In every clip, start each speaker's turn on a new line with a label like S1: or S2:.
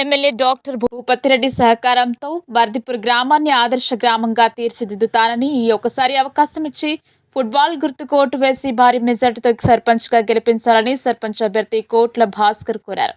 S1: MLA doctor Bhupathi Reddy సహకారంతో వర్దిపూర్ గ్రామాన్ని ఆదర్శ గ్రామంగా తీర్చిదిద్దుతానని ఈ ఒకసారి అవకాశం ఇచ్చి ఫుట్బాల్ గుర్తుకు ఓటు వేసి భారీ మెజార్టీతో సర్పంచ్గా గెలిపించాలని సర్పంచ్ అభ్యర్థి కోట్ల భాస్కర్ కోరారు.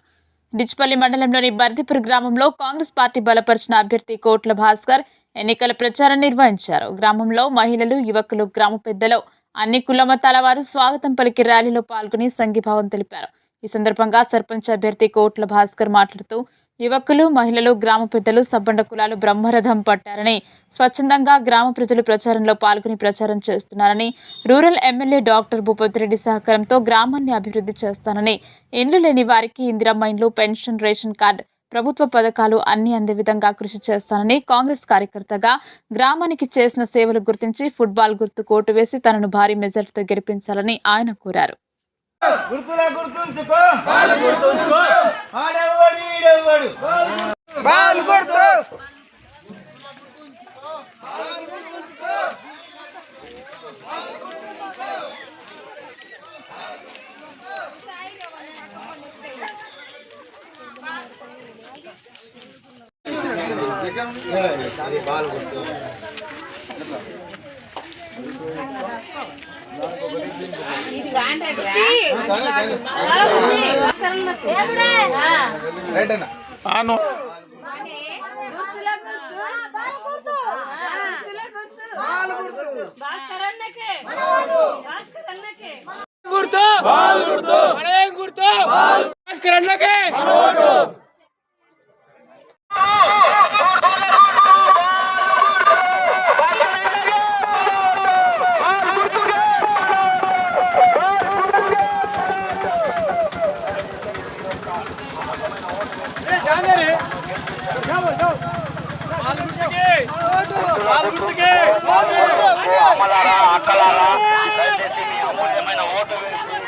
S1: డిచ్పల్లి మండలంలోని బర్దిపూర్ గ్రామంలో కాంగ్రెస్ పార్టీ బలపరిచిన అభ్యర్థి కోట్ల భాస్కర్ ఎన్నికల ప్రచారం నిర్వహించారు. గ్రామంలో మహిళలు యువకులు గ్రామ పెద్దలు అన్ని కుల మతాల వారు స్వాగతం పలికి ర్యాలీలో పాల్గొని సంఘీభావం తెలిపారు. ఈ సందర్భంగా సర్పంచ్ అభ్యర్థి కోట్ల భాస్కర్ మాట్లాడుతూ యువకులు మహిళలు గ్రామ పెద్దలు సబ్బండ కులాలు బ్రహ్మరథం పట్టారని స్వచ్ఛందంగా గ్రామ ప్రజలు ప్రచారంలో పాల్గొని ప్రచారం చేస్తున్నారని రూరల్ ఎమ్మెల్యే డాక్టర్ భూపతిరెడ్డి సహకారంతో గ్రామాన్ని అభివృద్ధి చేస్తానని ఇండ్లు లేని వారికి ఇందిరమ్మ ఇండ్లు పెన్షన్ రేషన్ కార్డు ప్రభుత్వ పథకాలు అన్ని అందే విధంగా కృషి చేస్తానని కాంగ్రెస్ కార్యకర్తగా గ్రామానికి చేసిన సేవలు గుర్తించి ఫుట్బాల్ గుర్తు కోటు వేసి తనను భారీ మెజార్టీతో గెలిపించాలని ఆయన కోరారు.
S2: గుర్తులా గుర్తుంచుకో. ఆడెవ్వడు ఈడెవ్వడు. బాల్ గుర్తు. బాల్ గుర్తు.
S3: గుర్తు గుర్తు గుర్తు బలయం గుర్తు
S4: అక్కలారా దయచేసి మీ అమూల్యమైన ఓటు వేసి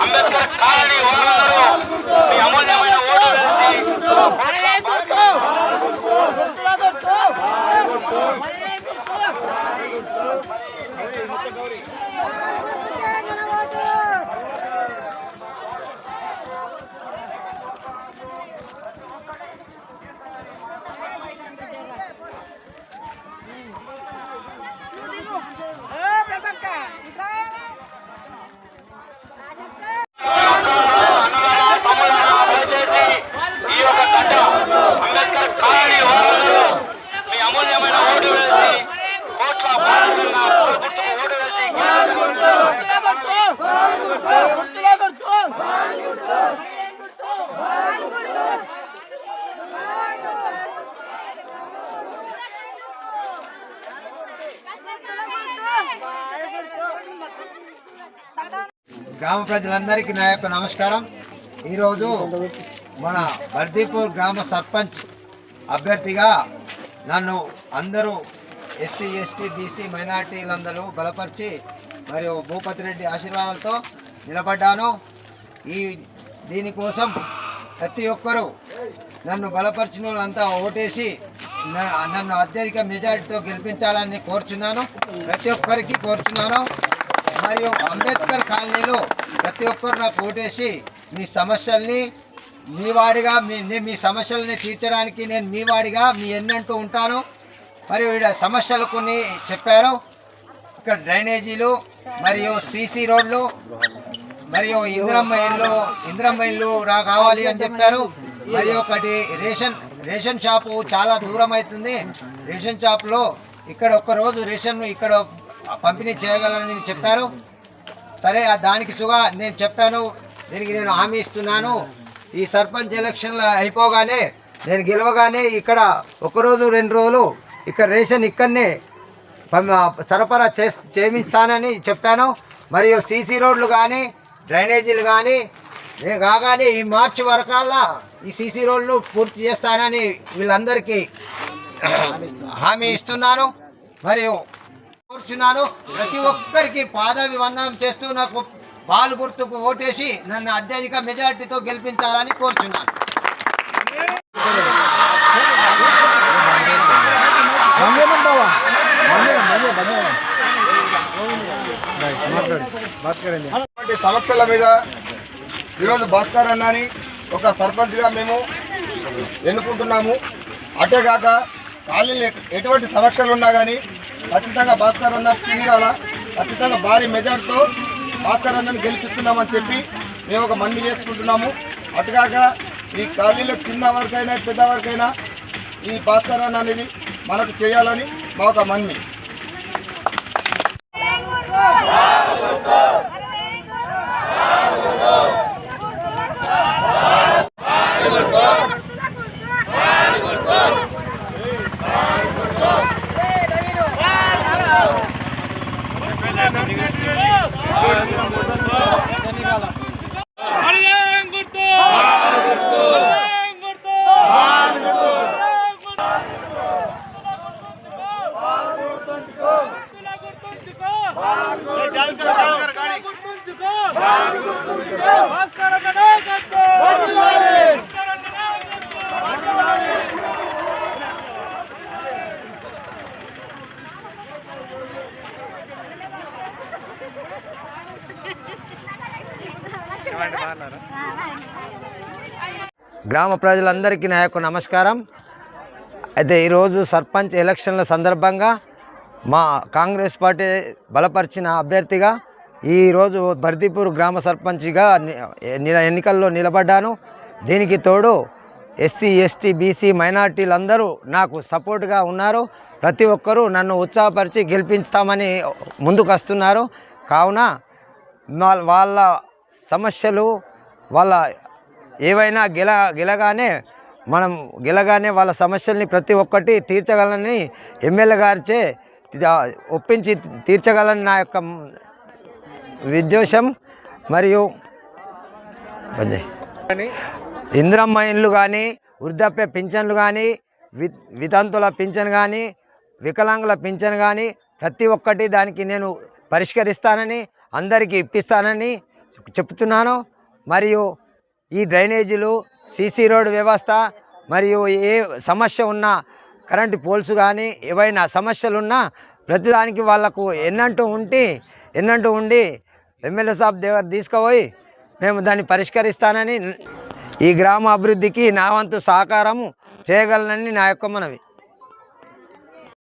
S4: అంబేద్కర్ కాలనీ వాళ్ళందరూ మీ అమూల్యమైన ఓటు వేసి అన్నలారా తమ్ములారా దయచేసి ఈ యొక్క గడ్డ అంబేద్కర్ కాలనీ వాళ్ళందరూ మీ అమూల్యమైన ఓటు వేసి కోట్ల భారతీయుల గుర్తుకు ఓటు వేసి
S2: గ్రామ ప్రజలందరికీ నా యొక్క నమస్కారం. ఈరోజు మన బర్దీపూర్ గ్రామ సర్పంచ్ అభ్యర్థిగా నన్ను అందరూ ఎస్సీ ఎస్టీ బీసీ మైనార్టీలందరూ బలపరిచి మరియు భూపతి రెడ్డి ఆశీర్వాదాలతో నిలబడ్డాను. ఈ దీనికోసం ప్రతి ఒక్కరూ నన్ను బలపరిచిన వాళ్ళంతా ఓటేసి నన్ను అత్యధిక మెజారిటీతో గెలిపించాలని కోరుచున్నాను. ప్రతి ఒక్కరికి కోరుచున్నాను. మరియు అంబేద్కర్ కాలనీలో ప్రతి ఒక్కరు నాకు ఓటేసి మీ సమస్యల్ని మీ వాడిగా మీ నేను మీ సమస్యల్ని తీర్చడానికి నేను మీ వాడిగా మీ ఎన్నంటూ ఉంటాను. మరియు ఇక్కడ సమస్యలు కొన్ని చెప్పారు. ఇక్కడ డ్రైనేజీలు మరియు సీసీ రోడ్లు మరియు ఇందిరమ్మ ఇల్లు ఇందిరమ్మ ఇల్లు రా కావాలి అని చెప్పారు. మరి ఒకటి రేషన్ రేషన్ షాపు చాలా దూరం అవుతుంది. రేషన్ షాప్లో ఇక్కడ ఒక్కరోజు రేషన్ ఇక్కడ పంపిణీ చేయగలనని చెప్పారు. సరే దానికి సుగా నేను చెప్పాను. దీనికి నేను హామీ ఇస్తున్నాను. ఈ సర్పంచ్ ఎలక్షన్లు అయిపోగానే నేను గెలవగానే ఇక్కడ ఒక రోజు రెండు రోజులు ఇక్కడ రేషన్ ఇక్కడనే పం- సరఫరా చే చేయిస్తానని చెప్పాను. మరియు సీసీ రోడ్లు కానీ డ్రైనేజీలు కానీ నేను కాగానే ఈ మార్చి వరకల్లా ఈ సీసీ రోడ్లు పూర్తి చేస్తానని వీళ్ళందరికీ హామీ ఇస్తున్నాను. మరియు కోరుచున్నాను ప్రతి ఒక్కరికి పాదాభివందనం చేస్తూ నాకు పాలు గుర్తుకు ఓటేసి నన్ను అత్యధిక మెజార్టీతో గెలిపించాలని కోరుచున్నాను.
S5: ఇటువంటి సమస్యల మీద ఈరోజు భాస్కర్ అన్నని ఒక సర్పంచ్గా మేము ఎన్నుకుంటున్నాము. అటేగాక కాలనీలు ఎటువంటి సమస్యలు ఉన్నా కానీ ఖచ్చితంగా భాస్కర్ అన్న తిరిగాల. ఖచ్చితంగా భారీ మెజార్టీతో భాస్కర్ అన్నని గెలిపిస్తున్నామని చెప్పి మేము ఒక మంది చేసుకుంటున్నాము అటుగాక ఈ కాలనీలో చిన్న వరకైనా పెద్ద వరకైనా ఈ భాస్కర్ అన్న అనేది మనకు చేయాలని మా ఒక మన్మి
S3: బలరాం గుర్తు బలరాం గుర్తు బలరాం గుర్తుంచుకో గుర్తుంచుకో గుర్తుంచుకో భాస్కర్ అన్న నాయకత్వం భాస్కర్ అన్న నాయకత్వం
S2: గ్రామ ప్రజలందరికీ నా యొక్క నమస్కారం. అయితే ఈరోజు సర్పంచ్ ఎలక్షన్ల సందర్భంగా మా కాంగ్రెస్ పార్టీ బలపరిచిన అభ్యర్థిగా ఈరోజు బర్దీపూర్ గ్రామ సర్పంచ్గా ఎన్నికల్లో నిలబడ్డాను. దీనికి తోడు ఎస్సీ ఎస్టీ బీసీ మైనార్టీలందరూ నాకు సపోర్ట్గా ఉన్నారు. ప్రతి ఒక్కరూ నన్ను ఉత్సాహపరిచి గెలిపిస్తామని ముందుకు వస్తున్నారు కావున వాళ్ళ- వాళ్ళ సమస్యలు వాళ్ళ ఏవైనా గెల గెలగానే మనం గెలగానే వాళ్ళ సమస్యల్ని ప్రతి ఒక్కటి తీర్చగలని ఎమ్మెల్యే గారిచే ఒప్పించి తీర్చగలని నా యొక్క విద్వేషం మరియు ఇంద్రమ్మ ఇండ్లు కానీ వృద్ధాప్య పింఛన్లు కానీ వి వితంతుల పింఛన్ కానీ వికలాంగుల పింఛన్ కానీ ప్రతి ఒక్కటి దానికి నేను పరిష్కరిస్తానని అందరికీ ఇప్పిస్తానని చెప్తున్నాను. మరియు ఈ డ్రైనేజీలు సీసీ రోడ్ వ్యవస్థ మరియు ఏ సమస్య ఉన్నా కరెంటు పోల్స్ కానీ ఏవైనా సమస్యలు ఉన్నా ప్రతిదానికి వాళ్ళకు ఎన్నంటూ ఉంటే ఎన్నంటూ ఉండి ఎమ్మెల్యే సాబ్ దగ్గర తీసుకుపోయి మేము దాన్ని పరిష్కరిస్తానని ఈ గ్రామ అభివృద్ధికి నా వంతు సహకారము చేయగలనని నా యొక్క మనవి.